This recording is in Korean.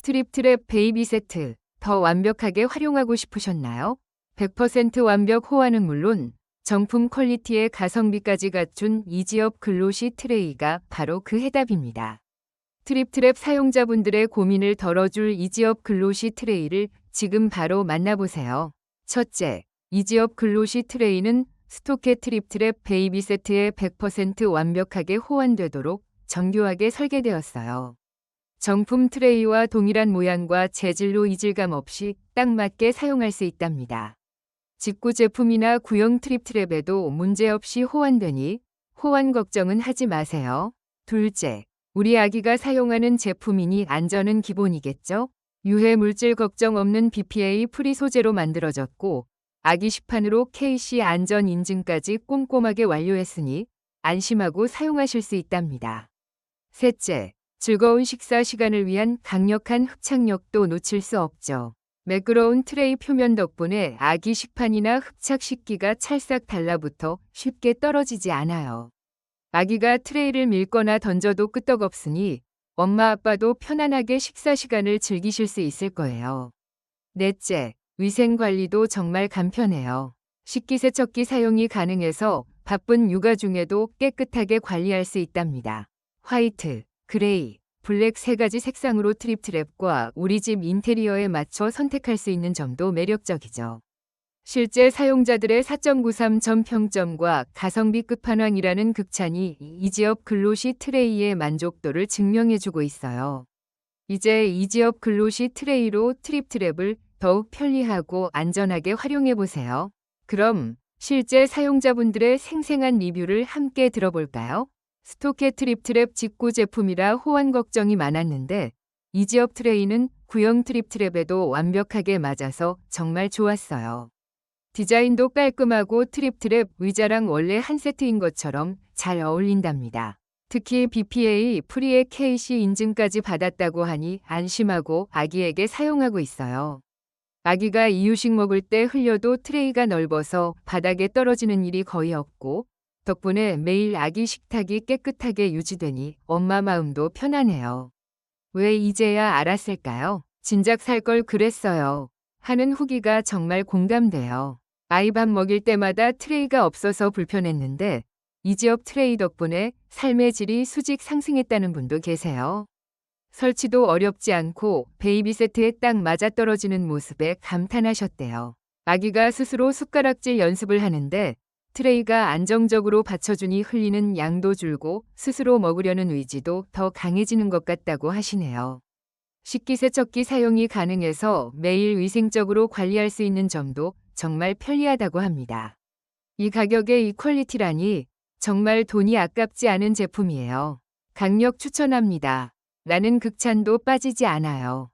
트립트랩 베이비 세트 더 완벽하게 활용하고 싶으셨나요? 100% 완벽 호환은 물론 정품 퀄리티의 가성비까지 갖춘 이지업 글로시 트레이가 바로 그 해답입니다. 트립트랩 사용자분들의 고민을 덜어줄 이지업 글로시 트레이를 지금 바로 만나보세요. 첫째, 이지업 글로시 트레이는 스토케 트립트랩 베이비 세트에 100% 완벽하게 호환되도록 정교하게 설계되었어요. 정품 트레이와 동일한 모양과 재질로 이질감 없이 딱 맞게 사용할 수 있답니다. 직구 제품이나 구형 트립트랩에도 문제없이 호환되니 호환 걱정은 하지 마세요. 둘째, 우리 아기가 사용하는 제품이니 안전은 기본이겠죠? 유해 물질 걱정 없는 BPA 프리 소재로 만들어졌고 아기 시판으로 KC 안전 인증까지 꼼꼼하게 완료했으니 안심하고 사용하실 수 있답니다. 셋째, 즐거운 식사 시간을 위한 강력한 흡착력도 놓칠 수 없죠. 매끄러운 트레이 표면 덕분에 아기 식판이나 흡착 식기가 찰싹 달라붙어 쉽게 떨어지지 않아요. 아기가 트레이를 밀거나 던져도 끄떡없으니 엄마 아빠도 편안하게 식사 시간을 즐기실 수 있을 거예요. 넷째, 위생 관리도 정말 간편해요. 식기세척기 사용이 가능해서 바쁜 육아 중에도 깨끗하게 관리할 수 있답니다. 화이트, 그레이, 블랙 세 가지 색상으로 트립트랩과 우리 집 인테리어에 맞춰 선택할 수 있는 점도 매력적이죠. 실제 사용자들의 4.93 점 평점과 가성비 끝판왕이라는 극찬이 이지업 글로시 트레이의 만족도를 증명해주고 있어요. 이제 이지업 글로시 트레이로 트립트랩을 더욱 편리하고 안전하게 활용해보세요. 그럼 실제 사용자분들의 생생한 리뷰를 함께 들어볼까요? 스토케 트립트랩 직구 제품이라 호환 걱정이 많았는데 이지업 트레이는 구형 트립트랩에도 완벽하게 맞아서 정말 좋았어요. 디자인도 깔끔하고 트립트랩 의자랑 원래 한 세트인 것처럼 잘 어울린답니다. 특히 BPA 프리의 KC 인증까지 받았다고 하니 안심하고 아기에게 사용하고 있어요. 아기가 이유식 먹을 때 흘려도 트레이가 넓어서 바닥에 떨어지는 일이 거의 없고 덕분에 매일 아기 식탁이 깨끗하게 유지되니 엄마 마음도 편하네요. 왜 이제야 알았을까요? 진작 살 걸 그랬어요. 하는 후기가 정말 공감돼요. 아이 밥 먹일 때마다 트레이가 없어서 불편했는데 이지업 트레이 덕분에 삶의 질이 수직 상승했다는 분도 계세요. 설치도 어렵지 않고 베이비 세트에 딱 맞아떨어지는 모습에 감탄하셨대요. 아기가 스스로 숟가락질 연습을 하는데 트레이가 안정적으로 받쳐주니 흘리는 양도 줄고 스스로 먹으려는 의지도 더 강해지는 것 같다고 하시네요. 식기세척기 사용이 가능해서 매일 위생적으로 관리할 수 있는 점도 정말 편리하다고 합니다. 이 가격에 이 퀄리티라니 정말 돈이 아깝지 않은 제품이에요. 강력 추천합니다. 나는 극찬도 빠지지 않아요.